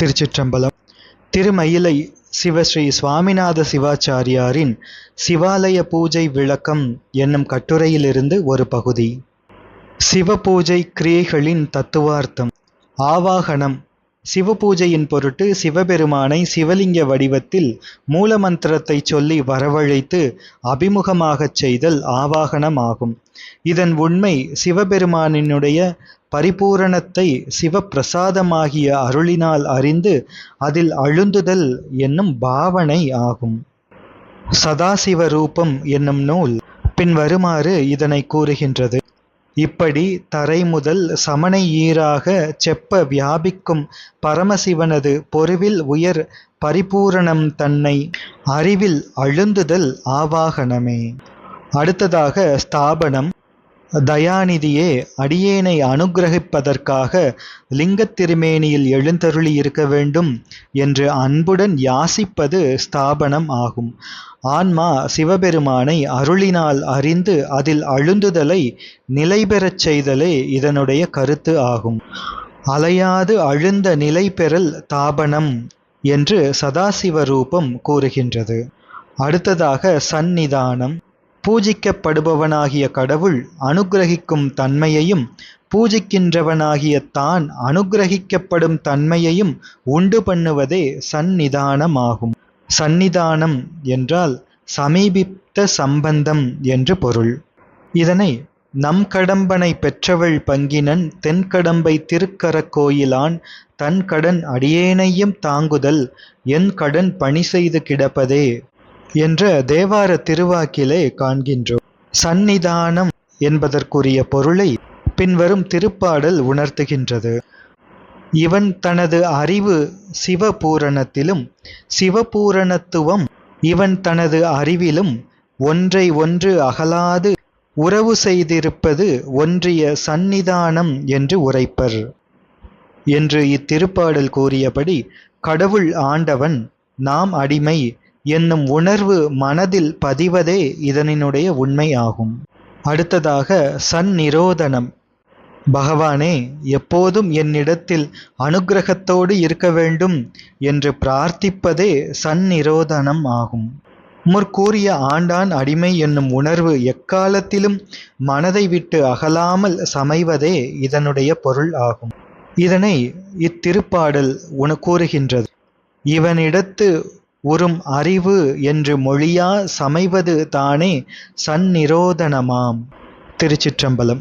திருச்சிற்றம்பலம். திருமயிலை சிவஸ்ரீ சுவாமிநாத சிவாச்சாரியாரின் சிவாலய பூஜை விளக்கம் என்னும் கட்டுரையிலிருந்து ஒரு பகுதி. சிவ பூஜை கிரியைகளின் தத்துவார்த்தம். ஆவாகனம். சிவபூஜையின் பொருட்டு சிவபெருமானை சிவலிங்க வடிவத்தில் மூலமந்திரத்தை சொல்லி வரவழைத்து அபிமுகமாகச் செய்தல் ஆவாகனமாகும். இதன் உண்மை சிவபெருமானினுடைய பரிபூரணத்தை சிவப்பிரசாதமாகிய அருளினால் அறிந்து அதில் அழுந்துதல் என்னும் பாவனை ஆகும். சதாசிவ ரூபம் என்னும் நூல் பின்வருமாறு இதனை கூறுகின்றது. இப்படி தரை முதல் சமனை ஈராக செப்ப வியாபிக்கும் பரமசிவனது பொருவில் உயர் பரிபூரணம் தன்னை அறிவில் அழுந்துதல் ஆவாகனமே. அடுத்ததாக ஸ்தாபனம். தயாநிதியே அடியேனை அனுக்கிரகிப்பதற்காக லிங்கத் திருமேனியில் எழுந்தருளி இருக்க வேண்டும் என்று அன்புடன் யாசிப்பது ஸ்தாபனம் ஆகும். ஆன்மா சிவபெருமானை அருளினால் அறிந்து அதில் அழுந்துதலை நிலைபெறச் செய்தலே இதனுடைய கருத்து ஆகும். அலையாது அழுந்த நிலை பெறல் தாபனம் என்று சதாசிவ ரூபம் கூறுகின்றது. அடுத்ததாக சந்நிதானம். பூஜிக்கப்படுபவனாகிய கடவுள் அனுக்கிரகிக்கும் தன்மையையும் பூஜிக்கின்றவனாகிய தான் அனுக்கிரகிக்கப்படும் தன்மையையும் உண்டு பண்ணுவதே சந்நிதானமாகும். சந்நிதானம் என்றால் சமீபித்த சம்பந்தம் என்று பொருள். இதனை நம் கடம்பனை பெற்றவள் பங்கினன் தென்கடம்பை திருக்கரக் கோயிலான் தன் கடன் அடியேனையும் தாங்குதல் என் கடன் பணி செய்து கிடப்பதே. என்ற தேவார திருவாக்கிலே காண்கின்றோம். சந்நிதானம் என்பதற்குரிய பொருளை பின்வரும் திருப்பாடல் உணர்த்துகின்றது. இவன் தனது அறிவு சிவபூரணத்திலும் சிவபூரணத்துவம் இவன் தனது அறிவிலும் ஒன்றை ஒன்று அகலாது உறவு செய்திருப்பது ஒன்றிய சந்நிதானம் என்று உரைப்பர். என்று இத்திருப்பாடல் கூறியபடி கடவுள் ஆண்டவன் நாம் அடிமை என்னும் உணர்வு மனதில் பதிவதே இதனினுடைய உண்மை ஆகும். அடுத்ததாக சந்நிரோதனம். பகவானே எப்போதும் என்னிடத்தில் அனுக்கிரகத்தோடு இருக்க வேண்டும் என்று பிரார்த்திப்பதே சந்நிரோதனம் ஆகும். முற்கூறிய ஆண்டான் அடிமை என்னும் உணர்வு எக்காலத்திலும் மனதை விட்டு அகலாமல் சமைவதே இதனுடைய பொருள் ஆகும். இதனை இத்திருப்பாடல் உன கூறுகின்றது. இவனிடத்து உறும் அறிவு என்று மொழியா சமைவது தானே சந்நிரோதனமாம். திருச்சிற்றம்பலம்.